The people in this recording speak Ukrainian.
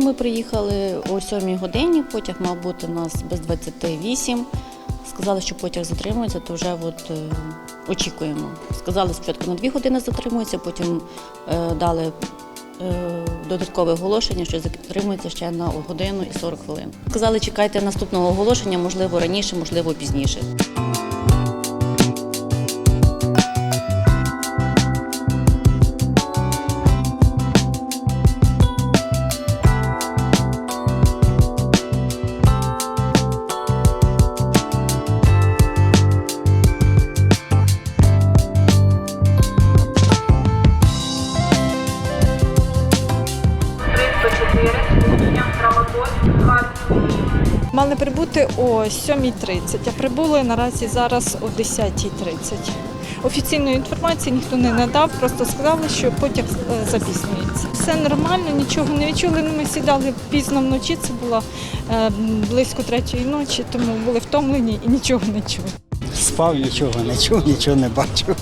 Ми приїхали о 7 годині, потяг мав бути у нас без 28. Сказали, що потяг затримується, то вже от, е, очікуємо. Сказали спочатку на 2 години затримується, потім е, дали е, додаткове оголошення, що затримується ще на годину і 40 хвилин. Сказали, чекайте наступного оголошення, можливо, раніше, можливо, пізніше. Мали прибути о 7.30, а прибули наразі зараз о 10.30. Офіційної інформації ніхто не надав, просто сказали, що потяг е, запізнюється. Все нормально, нічого не відчули. Ну, Ми сідали пізно вночі, це було е, близько третьої ночі, тому були втомлені і нічого не чули. Спав, нічого не чув, нічого не бачив.